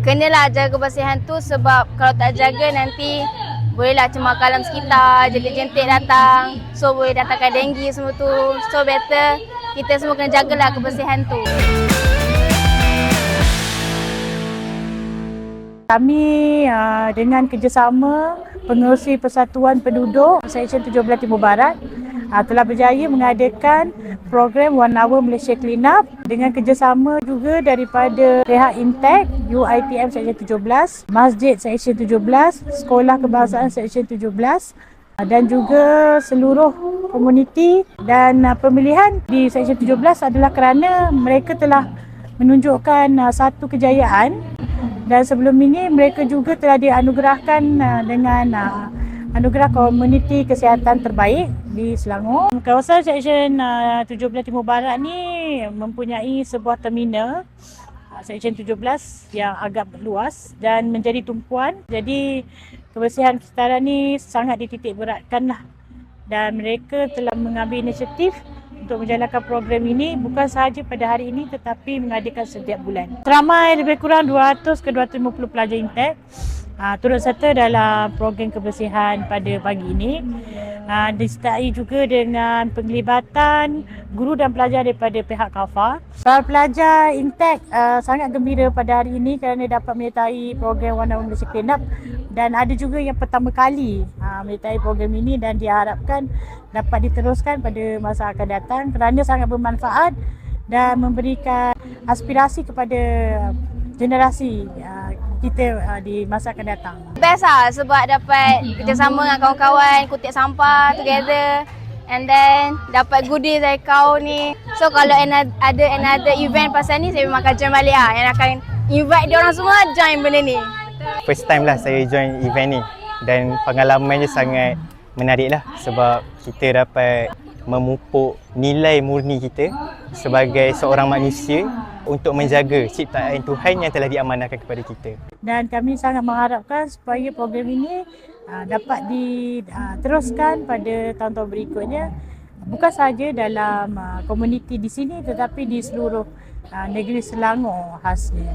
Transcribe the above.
kenalah jaga kebersihan tu sebab kalau tak jaga nanti bolehlah cemar kalam sekitar, jentik-jentik datang. So boleh datangkan denggi semua tu. So better kita semua kena jagalah kebersihan tu. Kami uh, dengan kerjasama Pengerusi Persatuan Penduduk Seksyen 17 Timur Barat uh, telah berjaya mengadakan program One Hour Malaysia Clean Up dengan kerjasama juga daripada pihak Intech, UITM Seksyen 17, Masjid Seksyen 17, Sekolah Kebangsaan Seksyen 17 uh, dan juga seluruh komuniti dan uh, pemilihan di Seksyen 17 adalah kerana mereka telah menunjukkan satu kejayaan. Dan sebelum ini mereka juga telah dianugerahkan dengan anugerah komuniti kesihatan terbaik di Selangor. Kawasan Seksyen uh, 17 Timur Barat ni mempunyai sebuah terminal uh, Seksyen 17 yang agak luas dan menjadi tumpuan. Jadi kebersihan sekitaran ni sangat dititik beratkan lah. Dan mereka telah mengambil inisiatif untuk menjalankan program ini bukan sahaja pada hari ini tetapi mengadakan setiap bulan. Teramai lebih kurang 200 ke 250 pelajar Intech uh, turut serta dalam program kebersihan pada pagi ini. Uh, disertai juga dengan penglibatan guru dan pelajar daripada pihak KAFA. Para pelajar Intech uh, sangat gembira pada hari ini kerana dapat menyertai program Hour Malaysia Clean Up dan ada juga yang pertama kali uh, menyertai program ini dan diharapkan dapat diteruskan pada masa akan datang kerana sangat bermanfaat dan memberikan aspirasi kepada generasi uh, kita uh, di masa akan datang. Best lah sebab dapat kerjasama dengan kawan-kawan, kutip sampah together and then dapat goodies dari kau ni. So kalau ada another event pasal ni saya memang akan join balik lah. Yang akan invite dia orang semua join benda ni. First time lah saya join event ni dan pengalaman dia sangat menarik lah sebab kita dapat memupuk nilai murni kita sebagai seorang manusia untuk menjaga ciptaan Tuhan yang telah diamanahkan kepada kita. Dan kami sangat mengharapkan supaya program ini uh, dapat diteruskan pada tahun-tahun berikutnya bukan sahaja dalam uh, komuniti di sini tetapi di seluruh uh, negeri Selangor khasnya.